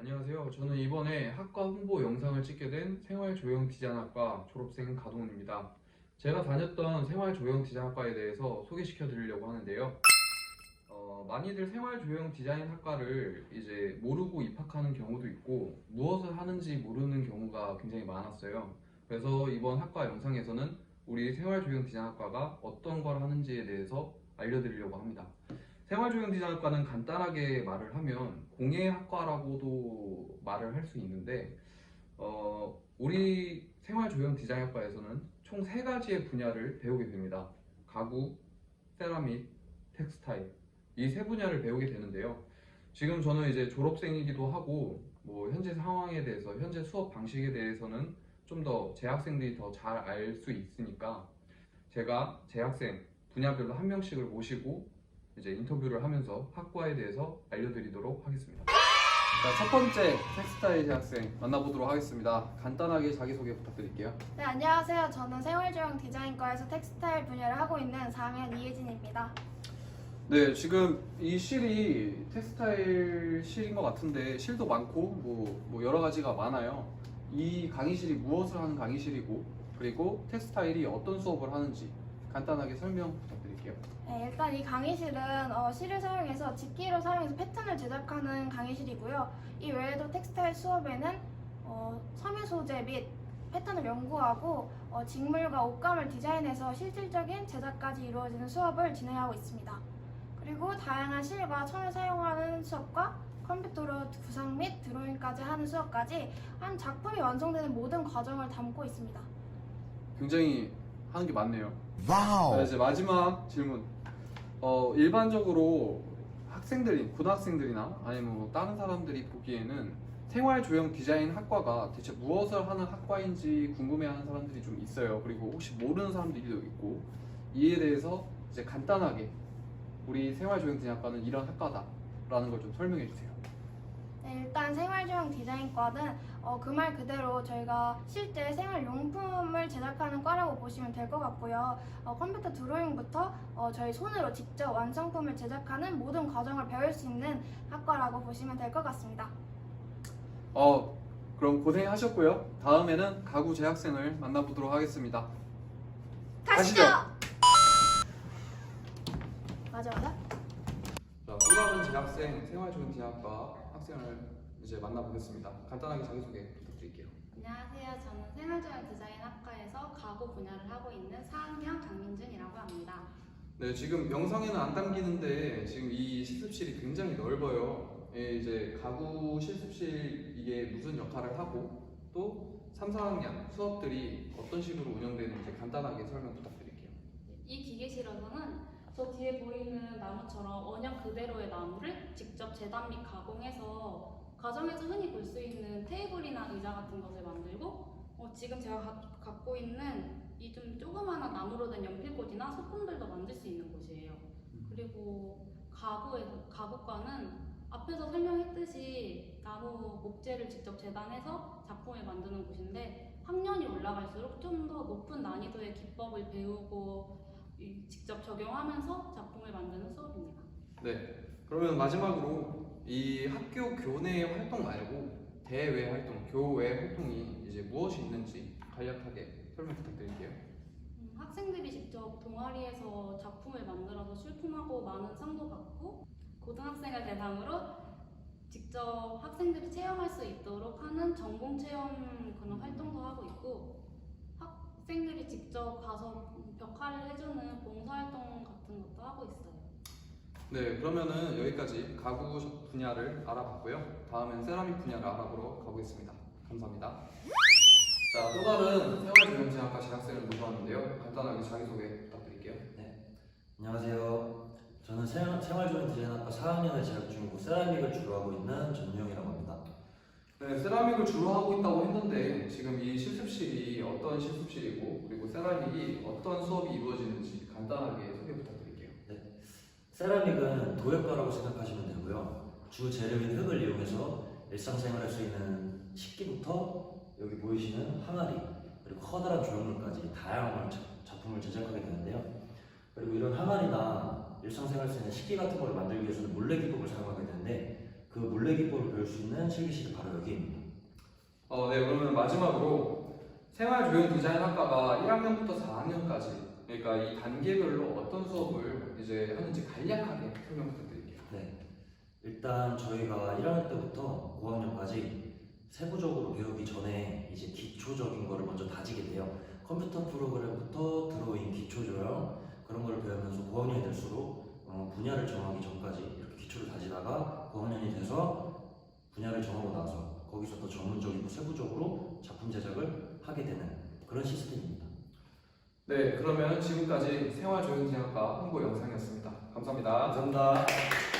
안녕하세요. 저는 이번에 학과 홍보 영상을 찍게 된 생활조형 디자인학과 졸업생 가동훈입니다. 제가 다녔던 생활조형 디자인학과에 대해서 소개시켜 드리려고 하는데요. 어, 많이들 생활조형 디자인학과를 이제 모르고 입학하는 경우도 있고 무엇을 하는지 모르는 경우가 굉장히 많았어요. 그래서 이번 학과 영상에서는 우리 생활조형 디자인학과가 어떤 걸 하는지에 대해서 알려드리려고 합니다. 생활조형 디자인학과는 간단하게 말을 하면 공예학과라고도 말을 할 수 있는데 어, 우리 생활조형 디자인학과에서는 총 세 가지의 분야를 배우게 됩니다. 가구, 세라믹, 텍스타일 이 세 분야를 배우게 되는데요. 지금 저는 이제 졸업생이기도 하고 뭐 현재 상황에 대해서 현재 수업 방식에 대해서는 좀 더 재학생들이 더 잘 알 수 있으니까 제가 재학생 분야별로 한 명씩을 모시고 이제 인터뷰를 하면서 학과에 대해서 알려드리도록 하겠습니다. 자, 첫 번째 텍스타일 재학생 만나보도록 하겠습니다. 간단하게 자기소개 부탁드릴게요. 네, 안녕하세요. 저는 생활조형 디자인과에서 텍스타일 분야를 하고 있는 4학년 이혜진입니다. 네, 지금 이 실이 텍스타일 실인 것 같은데 실도 많고 뭐, 뭐 여러 가지가 많아요. 이 강의실이 무엇을 하는 강의실이고 그리고 텍스타일이 어떤 수업을 하는지 간단하게 설명 부탁드 릴게요. 네, 일단 이 강의실은 어, 실을 사용해서 집기로 사용해서 패턴을 제작하는 강의실이고요. 이 외에도 텍스타일 수업에는 어, 섬유 소재 및 패턴을 연구하고 어, 직물과 옷감을 디자인해서 실질적인 제작까지 이루어지는 수업을 진행하고 있습니다. 그리고 다양한 실과 천을 사용하는 수업과 컴퓨터로 구상 및 드로잉까지 하는 수업까지 한 작품이 완성되는 모든 과정을 담고 있습니다. 굉장히 하는 게 많네요. 와우. 자, 이제 마지막 질문. 어, 일반적으로 학생들이, 고등학생들이나 아니면 뭐 다른 사람들이 보기에는 생활 조형 디자인 학과가 대체 무엇을 하는 학과인지 궁금해하는 사람들이 좀 있어요. 그리고 혹시 모르는 사람들도 있고 이에 대해서 이제 간단하게 우리 생활 조형 디자인 학과는 이런 학과다라는 걸 좀 설명해 주세요. 네, 일단 생활조형 디자인과는 어, 그 말 그대로 저희가 실제 생활용품을 제작하는 과라고 보시면 될 것 같고요. 어, 컴퓨터 드로잉부터 어, 저희 손으로 직접 완성품을 제작하는 모든 과정을 배울 수 있는 학과라고 보시면 될 것 같습니다. 어, 그럼 고생하셨고요. 다음에는 가구 재학생을 만나보도록 하겠습니다. 가시죠! 맞아 맞아. 자, 또 다른 재학생 생활조형 디자인학과 학생을 이제 만나보겠습니다. 간단하게 자기소개 부탁드릴게요. 안녕하세요. 저는 생활조형 디자인학과에서 가구 분야를 하고 있는 4학년 강민준이라고 합니다. 네, 지금 영상에는 안 담기는데 지금 이 실습실이 굉장히 넓어요. 예, 이제 가구 실습실 이게 무슨 역할을 하고 또 3, 4학년 수업들이 어떤 식으로 운영되는지 간단하게 설명 부탁드릴게요. 이 기계실에서는 저 뒤에 보이는 나무처럼 원형 그대로의 나무를 직접 재단 및 가공해서 가정에서 흔히 볼 수 있는 테이블이나 의자 같은 것을 만들고 어, 지금 제가 가- 갖고 있는 이 좀 조그마한 나무로 된 연필꽂이나 소품들도 만들 수 있는 곳이에요. 그리고 가구에 가구과는 앞에서 설명했듯이 나무 목재를 직접 재단해서 작품을 만드는 곳인데 학년이 올라갈수록 좀 더 높은 난이도의 기법을 배우고 이- 직접 적용하면서 작품을 만드는 수업입니다. 네, 그러면 마지막으로 이 학교 교내 활동 말고 대외 활동, 교외 활동이 이제 무엇이 있는지 간략하게 설명 부탁드릴게요. 음, 학생들이 직접 동아리에서 작품을 만들어서 출품하고 많은 상도 받고 고등학생을 대상으로 직접 학생들이 체험할 수 있도록 하는 전공 체험 그런 활동도 하고 있고 학생들이 직접 가서 벽화를 해주는 봉사활동 같은 것도 하고 있어요. 네, 그러면은 여기까지 가구 분야를 알아봤고요. 다음엔 세라믹 분야를 알아보러 가보겠습니다. 감사합니다. 자, 또 다른 생활조형제학과 재학생을 모셔왔는데요. 간단하게 자기소개 부탁드릴게요. 안녕하세요. 저는 생활, 생활조형 디자인학과 4학년에 재학 중이고 세라믹을 주로 하고 있는 전용이라고 합니다. 네, 세라믹을 주로 하고 있다고 했는데 지금 이 실습실이 어떤 실습실이고 그리고 세라믹이 어떤 수업이 이루어지는지 간단하게 소개 부탁드릴게요. 세라믹은 도역과라고 생각하시면 되고요. 주 재료인 흙을 이용해서 일상생활할 수 있는 식기부터 여기 보이시는 항아리 그리고 커다란 조형물까지 다양한 자- 작품을 제작하게 되는데요. 그리고 이런 항아리나 일상생활 할수 있는 식기 같은 걸 만들기 위해서는 물레 기법을 사용하게 되는데 그 물레 기법을 배울 수 있는 실기실이 바로 여기입니다. 어, 네, 그러면 마지막으로 생활조형 디자인 학과가 1학년부터 4학년까지 그러니까 이 단계별로 어떤 수업을 이제 하는지 간략하게 설명 부탁드릴게요. 네. 일단 저희가 1학년 때부터 5학년까지 세부적으로 배우기 전에 이제 기초적인 거를 먼저 다지게 돼요. 컴퓨터 프로그램부터 들어인 기초 조형 그런 걸 배우면서 5학년이 될수록 어, 분야를 정하기 전까지 이렇게 기초를 다지다가 5학년이 돼서 분야를 정하고 나서 거기서 더 전문적이고 세부적으로 작품 제작을 하게 되는 그런 시스템입니다. 네, 그러면 지금까지 생활조형디자인학과 홍보 영상이었습니다. 감사합니다. 감사합니다.